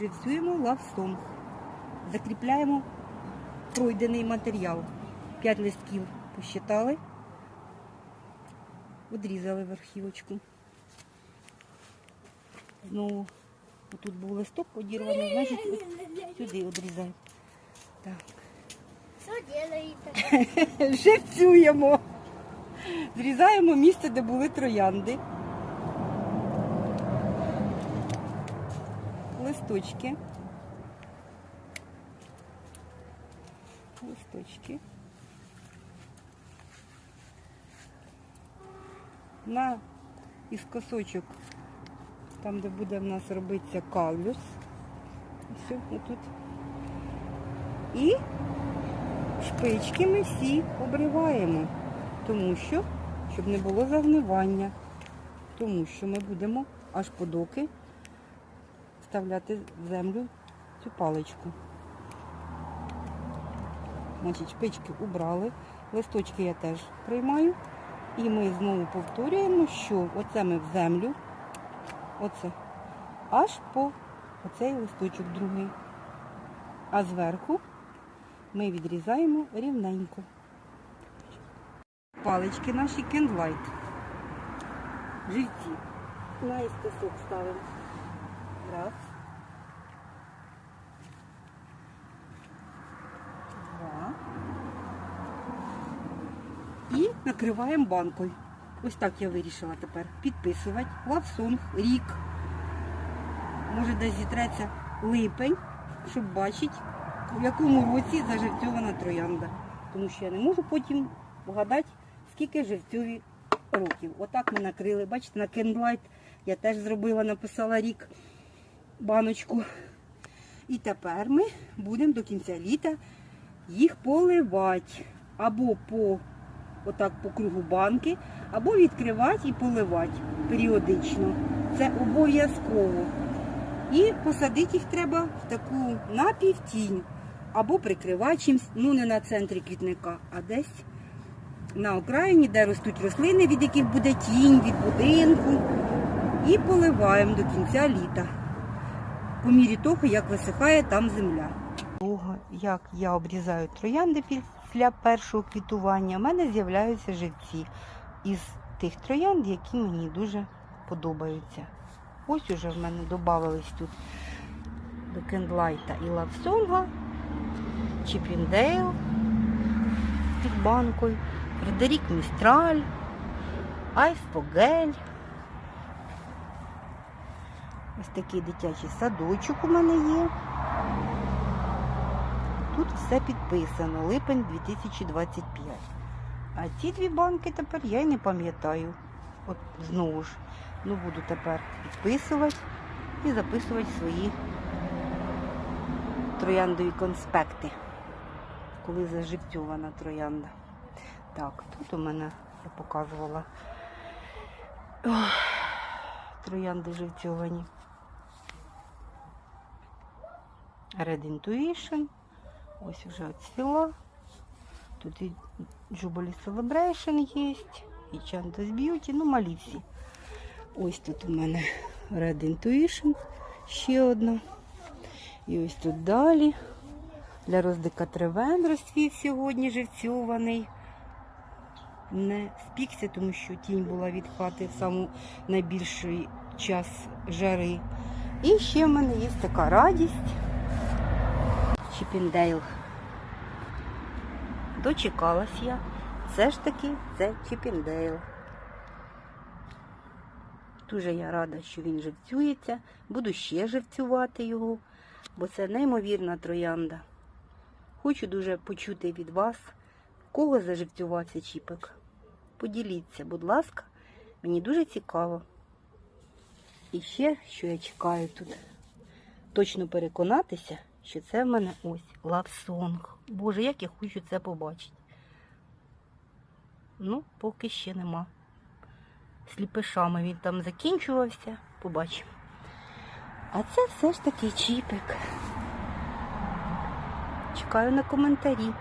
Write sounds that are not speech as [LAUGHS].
Живцюємо лавсом. Закріпляємо пройдений матеріал. П'ять листків посчитали, відрізали верхівочку. Знову тут був листок одірваний, значить сюди відрізаємо. Так. Що делаєте? Живцюємо. [LAUGHS] Зрізаємо місце, де були троянди. Листочки. Листочки. На із косочок, там, де буде в нас робитися калюс. Все, отут. І шпички ми всі обриваємо, тому що, щоб не було загнивання, тому що ми будемо аж подоки вставляти в землю цю паличку. Значить, шпички убрали, листочки я теж приймаю. І ми знову повторюємо, що оце ми в землю, оце, аж по оцей листочок другий. А зверху ми відрізаємо рівненько. Палички наші кендлайт. Живці. На істосок ставимо. Раз. Два. І накриваємо банкою. Ось так я вирішила тепер підписувати. Лавсонг, рік. Може десь зітреться липень, щоб бачити, в якому році заживцьована троянда. Тому що я не можу потім вгадати, скільки живцьові років. Отак ми накрили. Бачите, на кендлайт я теж зробила, написала рік баночку. І тепер ми будемо до кінця літа їх поливати. Або по отак по кругу банки, або відкривати і поливати періодично. Це обов'язково. І посадити їх треба в таку напівтінь. Або прикривати чимось, ну не на центрі квітника, а десь на окраїні, де ростуть рослини, від яких буде тінь, від будинку. І поливаємо до кінця літа. По мірі того, як висихає там земля. Як я обрізаю троянди після першого квітування, в мене з'являються живці із тих троянд, які мені дуже подобаються. Ось уже в мене додавались тут до і лавсонга, Чіпіндейл під банкою, Фредерік Містраль, Айсфогель. Ось такий дитячий садочок у мене є. Тут все підписано, липень 2025. А ці дві банки тепер я й не пам'ятаю. От знову ж, ну буду тепер підписувати і записувати свої трояндові конспекти, коли заживцьована троянда. Так, тут у мене я показувала ох, троянди живцьовані. Red Intuition. Ось вже оцвіла. Тут і Jubilee Celebration є, і Chantas Beauty, ну малі всі. Ось тут у мене Red Intuition, ще одна. І ось тут далі. Для роздика тревен розцвіт сьогодні живцьований. Не спікся, тому що тінь була від хати в саму найбільший час жари. І ще в мене є така радість. Чіпіндейл. Дочекалась я. Все ж таки це Чіпіндейл. Дуже я рада, що він живцюється. Буду ще живцювати його, бо це неймовірна троянда. Хочу дуже почути від вас, кого заживцювався чіпик. Поділіться, будь ласка, мені дуже цікаво. І ще, що я чекаю тут, точно переконатися, що це в мене ось лавсонг. Боже, як я хочу це побачити. Ну, поки ще нема. Сліпишами він там закінчувався, побачимо. А це все ж таки чіпик. Чекаю на коментарі.